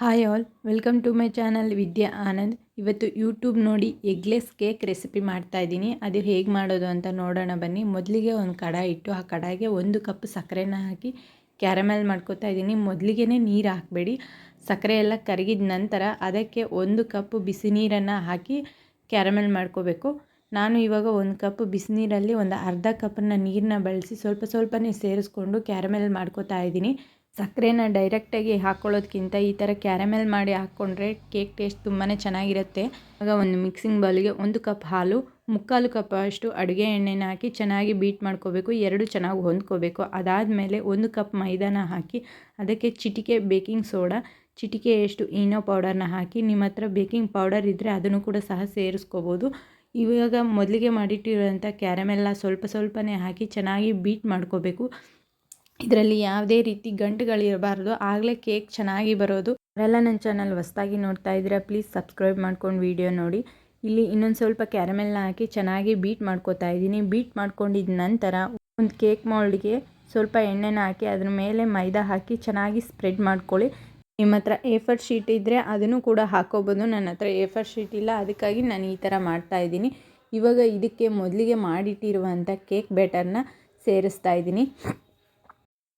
Hi all, welcome to my channel Vidya Anand. ಇವತ್ತು YouTube ನೋಡಿ eggless cake recipe ಮಾಡ್ತಾ ಇದ್ದೀನಿ. ಅದು ಹೇಗೆ ಮಾಡೋದು ಅಂತ ನೋಡೋಣ ಬನ್ನಿ. ಮೊದಲಿಗೆ ಒಂದು ಕಡಾಯಿ ಇಟ್ಟು ಆ ಕಡಾಯಿಗೆ ಒಂದು ಕಪ್ ಸಕ್ಕರೆನ ಹಾಕಿ ಕ್ಯಾರಮೆಲ್ ಮಾಡ್ಕೋತಾ ಇದ್ದೀನಿ. ಮೊದಲಿಗೆ ನೀರು ಹಾಕಬೇಡಿ. ಸಕ್ಕರೆ ಎಲ್ಲ ಕರಗಿದ ನಂತರ ಅದಕ್ಕೆ ಒಂದು ಕಪ್ ಬಿಸಿ ನೀರನ್ನು ಹಾಕಿ ಕ್ಯಾರಮೆಲ್ ಮಾಡ್ಕೋಬೇಕು. ನಾನು ಇವಾಗ ಒಂದು ಕಪ್ ಬಿಸಿನೀರಲ್ಲಿ ಒಂದು ಅರ್ಧ ಕಪ್ಪನ್ನ ನೀರನ್ನ ಬಳಸಿ ಸ್ವಲ್ಪ ಸ್ವಲ್ಪನೇ ಸೇರಿಸ್ಕೊಂಡು ಕ್ಯಾರಮೆಲ್ ಮಾಡ್ಕೋತಾ ಇದ್ದೀನಿ. ಸಕ್ಕರೆನ ಡೈರೆಕ್ಟಾಗಿ ಹಾಕ್ಕೊಳ್ಳೋದ್ಕಿಂತ ಈ ಥರ ಕ್ಯಾರಮೆಲ್ ಮಾಡಿ ಹಾಕ್ಕೊಂಡ್ರೆ ಕೇಕ್ ಟೇಸ್ಟ್ ತುಂಬಾ ಚೆನ್ನಾಗಿರುತ್ತೆ. ಆಗ ಒಂದು ಮಿಕ್ಸಿಂಗ್ ಬೌಲಿಗೆ ಒಂದು ಕಪ್ ಹಾಲು, ಮುಕ್ಕಾಲು ಕಪ್ ಅಷ್ಟು ಅಡುಗೆ ಎಣ್ಣೆನ ಹಾಕಿ ಚೆನ್ನಾಗಿ ಬೀಟ್ ಮಾಡ್ಕೋಬೇಕು, ಎರಡು ಚೆನ್ನಾಗಿ ಹೊಂದ್ಕೋಬೇಕು. ಅದಾದಮೇಲೆ ಒಂದು ಕಪ್ ಮೈದಾನ ಹಾಕಿ ಅದಕ್ಕೆ ಚಿಟಿಕೆ ಬೇಕಿಂಗ್ ಸೋಡಾ ಚಿಟಿಕೆಯಷ್ಟು ಈನೋ ಪೌಡರ್ನ ಹಾಕಿ ನಿಮ್ಮ ಹತ್ರ ಬೇಕಿಂಗ್ ಪೌಡರ್ ಇದ್ದರೆ ಅದನ್ನು ಕೂಡ ಸಹ ಸೇರಿಸ್ಕೋಬೋದು. ಇವಾಗ ಮೊದಲಿಗೆ ಮಾಡಿಟ್ಟಿರುವಂಥ ಕ್ಯಾರಮೆಲ್ಲ ಸ್ವಲ್ಪ ಸ್ವಲ್ಪನೇ ಹಾಕಿ ಚೆನ್ನಾಗಿ ಬೀಟ್ ಮಾಡ್ಕೋಬೇಕು. ಇದರಲ್ಲಿ ಯಾವುದೇ ರೀತಿ ಗಂಟುಗಳಿರಬಾರ್ದು ಆಗಲೇ ಕೇಕ್ ಚೆನ್ನಾಗಿ ಬರೋದು. ಅವರೆಲ್ಲ ನನ್ನ ಚಾನಲ್ ಹೊಸ್ದಾಗಿ ನೋಡ್ತಾ ಇದ್ದೀರಾ, ಪ್ಲೀಸ್ ಸಬ್ಸ್ಕ್ರೈಬ್ ಮಾಡ್ಕೊಂಡು ವೀಡಿಯೋ ನೋಡಿ. ಇಲ್ಲಿ ಇನ್ನೊಂದು ಸ್ವಲ್ಪ ಕ್ಯಾರಮೆಲ್ನ ಹಾಕಿ ಚೆನ್ನಾಗಿ ಬೀಟ್ ಮಾಡ್ಕೋತಾ ಇದ್ದೀನಿ. ಬೀಟ್ ಮಾಡ್ಕೊಂಡಿದ್ದ ನಂತರ ಒಂದು ಕೇಕ್ ಮೌಲ್ಡ್ಗೆ ಸ್ವಲ್ಪ ಎಣ್ಣೆನ ಹಾಕಿ ಅದ್ರ ಮೇಲೆ ಮೈದಾ ಹಾಕಿ ಚೆನ್ನಾಗಿ ಸ್ಪ್ರೆಡ್ ಮಾಡ್ಕೊಳ್ಳಿ. ನಿಮ್ಮ ಹತ್ರ ಏಫರ್ ಶೀಟ್ ಇದ್ದರೆ ಅದನ್ನು ಕೂಡ ಹಾಕೋಬೋದು. ನನ್ನ ಹತ್ರ ಏಫರ್ ಶೀಟ್ ಇಲ್ಲ. ಅದಕ್ಕಾಗಿ ನಾನು ಈ ಥರ ಮಾಡ್ತಾ ಇದ್ದೀನಿ. ಇವಾಗ ಇದಕ್ಕೆ ಮೊದಲಿಗೆ ಮಾಡಿಟ್ಟಿರುವಂಥ ಕೇಕ್ ಬ್ಯಾಟರ್ನ ಸೇರಿಸ್ತಾ ಇದ್ದೀನಿ.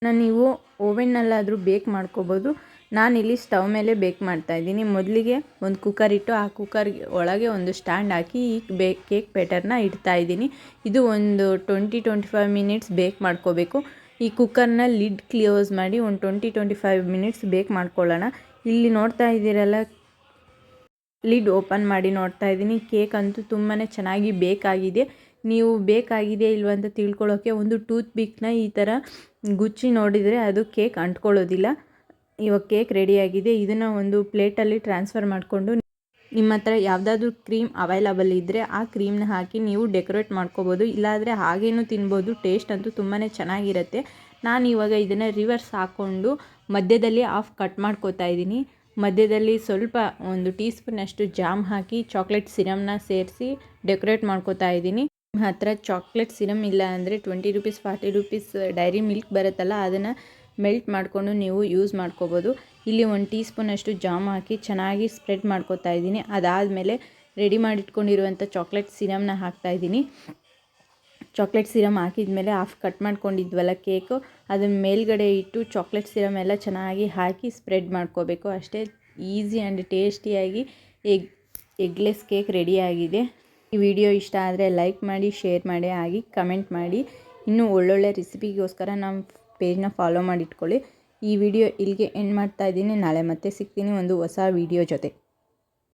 ನೀವು ಓವೆನ್ನಲ್ಲಾದರೂ ಬೇಕ್ ಮಾಡ್ಕೋಬೋದು. ನಾನಿಲ್ಲಿ ಸ್ಟವ್ ಮೇಲೆ ಬೇಕ್ ಮಾಡ್ತಾಯಿದ್ದೀನಿ ಮೊದಲಿಗೆ ಒಂದು ಕುಕ್ಕರ್ ಇಟ್ಟು ಆ ಕುಕ್ಕರ್ ಒಳಗೆ ಒಂದು ಸ್ಟ್ಯಾಂಡ್ ಹಾಕಿ ಈ ಬೇ ಕೇಕ್ ಬ್ಯಾಟರ್ನ ಇಡ್ತಾಯಿದ್ದೀನಿ ಇದು ಒಂದು ಟ್ವೆಂಟಿ ಟ್ವೆಂಟಿ ಫೈವ್ ಮಿನಿಟ್ಸ್ ಬೇಕ್ ಮಾಡ್ಕೋಬೇಕು. ಈ ಕುಕ್ಕರ್ನ ಲಿಡ್ ಕ್ಲೋಸ್ ಮಾಡಿ ಒಂದು ಟ್ವೆಂಟಿ ಟ್ವೆಂಟಿ ಫೈವ್ ಮಿನಿಟ್ಸ್ ಬೇಕ್ ಮಾಡ್ಕೊಳ್ಳೋಣ. ಇಲ್ಲಿ ನೋಡ್ತಾ ಇದ್ದೀರಲ್ಲ ಲಿಡ್ ಓಪನ್ ಮಾಡಿ ನೋಡ್ತಾ ಇದ್ದೀನಿ. ಕೇಕ್ ಅಂತೂ ತುಂಬಾ ಚೆನ್ನಾಗಿ ಬೇಕಾಗಿದೆ ನೀವು ಬೇಕಾಗಿದೆ ಇಲ್ವ ಅಂತ ತಿಳ್ಕೊಳ್ಳೋಕ್ಕೆ ಒಂದು ಟೂತ್ ಪಿಕ್ನ ಈ ಥರ ಗುಚ್ಚಿ ನೋಡಿದರೆ ಅದು ಕೇಕ್ ಅಂಟ್ಕೊಳ್ಳೋದಿಲ್ಲ. ಇವಾಗ ಕೇಕ್ ರೆಡಿಯಾಗಿದೆ ಇದನ್ನು ಒಂದು ಪ್ಲೇಟಲ್ಲಿ ಟ್ರಾನ್ಸ್ಫರ್ ಮಾಡಿಕೊಂಡು ನಿಮ್ಮ ಹತ್ರ ಯಾವುದಾದ್ರೂ ಕ್ರೀಮ್ ಅವೈಲಬಲ್ ಇದ್ದರೆ ಆ ಕ್ರೀಮ್ನ ಹಾಕಿ ನೀವು ಡೆಕೋರೇಟ್ ಮಾಡ್ಕೋಬೋದು. ಇಲ್ಲಾದರೆ ಹಾಗೇನೂ ತಿನ್ಬೋದು. ಟೇಸ್ಟ್ ಅಂತೂ ತುಂಬಾ ಚೆನ್ನಾಗಿರುತ್ತೆ. ನಾನು ಇವಾಗ ಇದನ್ನು ರಿವರ್ಸ್ ಹಾಕ್ಕೊಂಡು ಮಧ್ಯದಲ್ಲಿ ಆಫ್ ಕಟ್ ಮಾಡ್ಕೋತಾ ಇದ್ದೀನಿ. ಮಧ್ಯದಲ್ಲಿ ಸ್ವಲ್ಪ ಒಂದು ಟೀ ಸ್ಪೂನಷ್ಟು ಜಾಮ್ ಹಾಕಿ ಚಾಕ್ಲೇಟ್ ಸಿರಮ್ನ ಸೇರಿಸಿ ಡೆಕೋರೇಟ್ ಮಾಡ್ಕೋತಾ ಇದ್ದೀನಿ. ಹತ್ರ ಚಾಕ್ಲೇಟ್ ಸಿರಮ್ ಇಲ್ಲ ಅಂದರೆ twenty rupees, forty rupees dairy milk ಬರುತ್ತಲ್ಲ, ಅದನ್ನು ಮೆಲ್ಟ್ ಮಾಡಿಕೊಂಡು ನೀವು ಯೂಸ್ ಮಾಡ್ಕೋಬೋದು. ಇಲ್ಲಿ ಒಂದು ಟೀ ಸ್ಪೂನಷ್ಟು ಜಾಮ್ ಹಾಕಿ ಚೆನ್ನಾಗಿ ಸ್ಪ್ರೆಡ್ ಮಾಡ್ಕೋತಾ ಇದ್ದೀನಿ. ಅದಾದಮೇಲೆ ರೆಡಿ ಮಾಡಿಟ್ಕೊಂಡಿರುವಂಥ ಚಾಕ್ಲೇಟ್ ಸಿರಮ್ನ ಹಾಕ್ತಾ ಇದ್ದೀನಿ. ಚಾಕ್ಲೇಟ್ ಸಿರಮ್ ಹಾಕಿದ ಮೇಲೆ ಹಾಫ್ ಕಟ್ ಮಾಡ್ಕೊಂಡಿದ್ವಲ್ಲ ಕೇಕು ಅದನ್ನ ಮೇಲ್ಗಡೆ ಇಟ್ಟು ಚಾಕ್ಲೇಟ್ ಸಿರಮ್ ಎಲ್ಲ ಚೆನ್ನಾಗಿ ಹಾಕಿ ಸ್ಪ್ರೆಡ್ ಮಾಡ್ಕೋಬೇಕು. ಅಷ್ಟೇ ಈಸಿ ಆ್ಯಂಡ್ ಟೇಸ್ಟಿಯಾಗಿ ಎಗ್, ಎಗ್ಲೆಸ್ ಕೇಕ್ ರೆಡಿಯಾಗಿದೆ ಈ ವಿಡಿಯೋ ಇಷ್ಟ ಆದರೆ ಲೈಕ್ ಮಾಡಿ, ಶೇರ್ ಮಾಡಿ, ಹಾಗೆ ಕಮೆಂಟ್ ಮಾಡಿ. ಇನ್ನೂ ಒಳ್ಳೊಳ್ಳೆ ರೆಸಿಪಿಗೋಸ್ಕರ ನಮ್ಮ ಪೇಜ್ನ ಫಾಲೋ ಮಾಡಿ ಇಟ್ಕೊಳ್ಳಿ ಈ ವಿಡಿಯೋ ಇಲ್ಲಿಗೆ ಎಂಡ್ ಮಾಡ್ತಾ ಇದ್ದೀನಿ. ನಾಳೆ ಮತ್ತೆ ಸಿಗ್ತೀನಿ ಒಂದು ಹೊಸ ವಿಡಿಯೋ ಜೊತೆ.